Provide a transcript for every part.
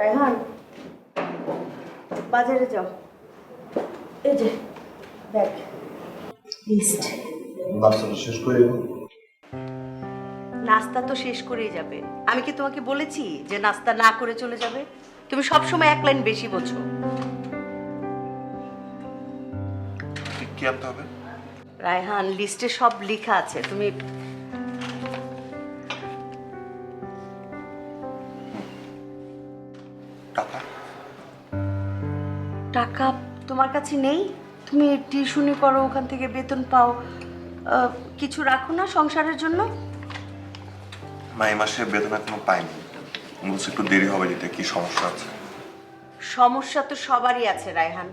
রায়হান বাজারে যাও। এই যে ব্যাগ লিস্ট নাস্তাটা শেষ করে নাস্তা তো শেষ করেই যাবে। আমি কি তোমাকে বলেছি যে নাস্তা না করে চলে যাবে? তুমি সব সময় এক লাইন বেশি বোঝো। ঠিক কি আনতে হবে? রায়হান লিস্টে সব লেখা আছে। তুমি টাকা। টাকা তোমার কাছে নেই? তুমি টিউশনি করো ওখান থেকে বেতন পাও। আহ, কিছু রাখো না সংসারের জন্য? মা এই মাসে বেতন এখনও পাইনি। বলছে একটু দেরি হবে দিতে কি সমস্যা আছে? সমস্যা তো সবারই আছে রায়হান।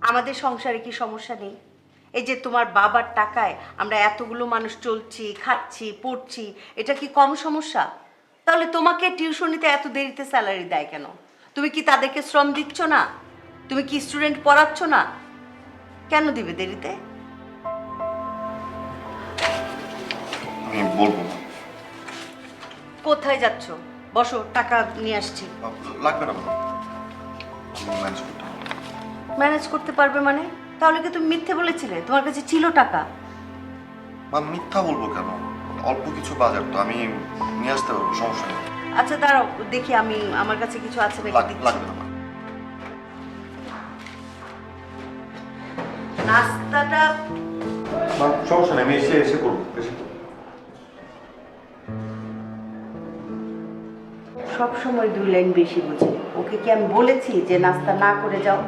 আমাদের সংসারে কি সমস্যা নেই? এই যে তোমার বাবার টাকায় আমরা এতগুলো মানুষ চলছি খাচ্ছি পড়ছি এটা কি কম সমস্যা? তাহলে তোমাকে টিউশনিতে এত দেরিতে স্যালারি দেয় কেন? তুমি কি তাদেরকে শ্রম দিচ্ছ না? তুমি কি স্টুডেন্ট পড়াচ্ছ না? কেন দিবে দেরিতে? আমি বলব না। কোথায় যাচ্ছ? বসো টাকা নিয়ে আসছি। লাগবে না ম্যানেজ করতে ম্যানেজ করতে পারবে মানে? তাহলে কি তুমি মিথ্যে বলেছিলে? তোমার কাছে ছিল টাকা। মা মিথ্যা বলব কেন? অল্প কিছু বাজার তো আমি নিয়ে আসতে পারব সমস্যা আচ্ছা দাঁড়াও দেখি আমি আমার কাছে কিছু আছে নাকি লাগ-। লাগবে না মা নাস্তাটা মা, সমস্যা নেই আমি এসে এসে করব এসে করব। সব সময় দুই লাইন বেশি বুঝে ওকে কি আমি বলেছি যে নাস্তা না করে যাও